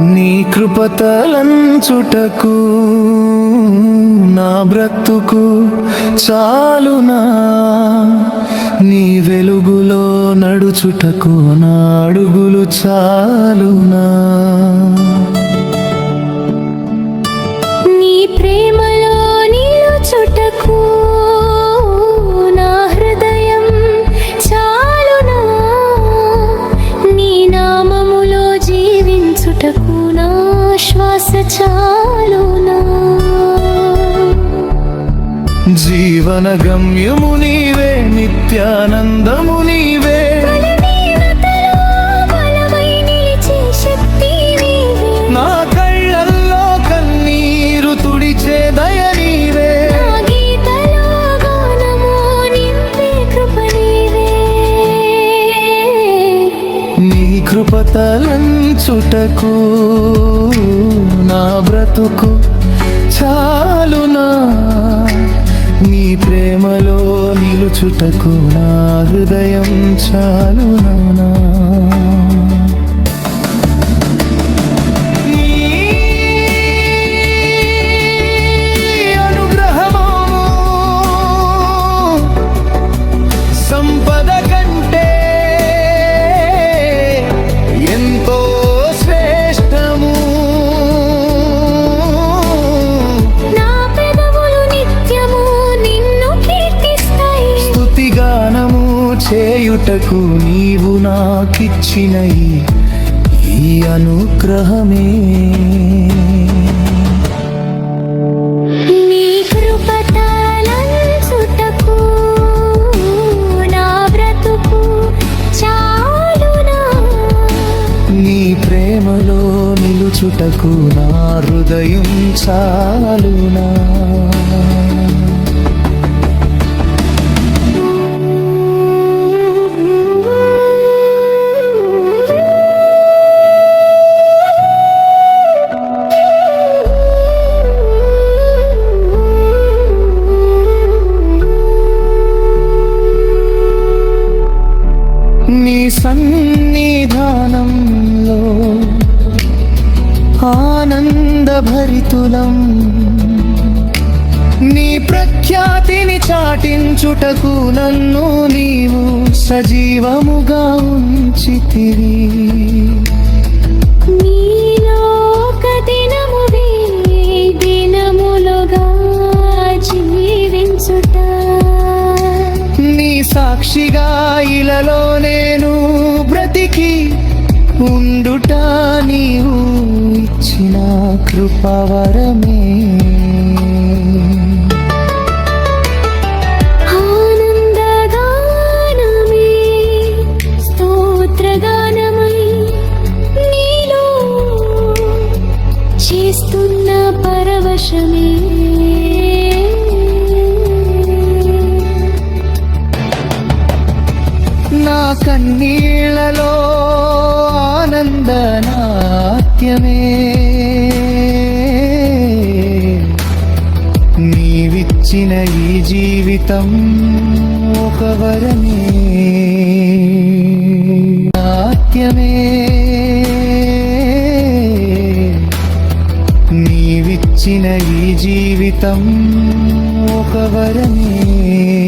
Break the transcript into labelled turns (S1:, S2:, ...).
S1: నీ కృపతలంచుటకు నా బ్రతుకు చాలునా? నీ వెలుగులో నడుచుటకు నా అడుగులు చాలునా?
S2: నీ ప్రేమ జీవించుటకు నా శ్వాస చాలునా?
S1: జీవన గమ్యము నీవే నిత్యానందము నీవే. కృపతలంచుటకు నా బ్రతుకు చాలునా? నీ ప్రేమలో నిలుచుటకు నా హృదయం చాలునా? చేయుటకు నీవు నాకిచ్చిన ఈ- అనుగ్రహమే.
S2: నీ
S1: ప్రేమలో నిలుచుటకు నా హృదయం చాలునా? ఆనందభరితులం నీ ప్రఖ్యాతిని చాటించుటకు నన్ను నీవు సజీవముగా ఉంచితివి. సాక్షిగా ఇలలో నేను బ్రతికి ఉండుట నీవు ఇచ్చిన కృపవరమే.
S2: చేస్తున్న పరవశమే.
S1: నా కన్నీళ్ళలో ఆనందనాట్యమే. నీవిచ్చిన ఈ జీవితం ఒక వరమే. నాట్యమే. నీవిచ్చిన ఈ జీవితం ఒక వరమే.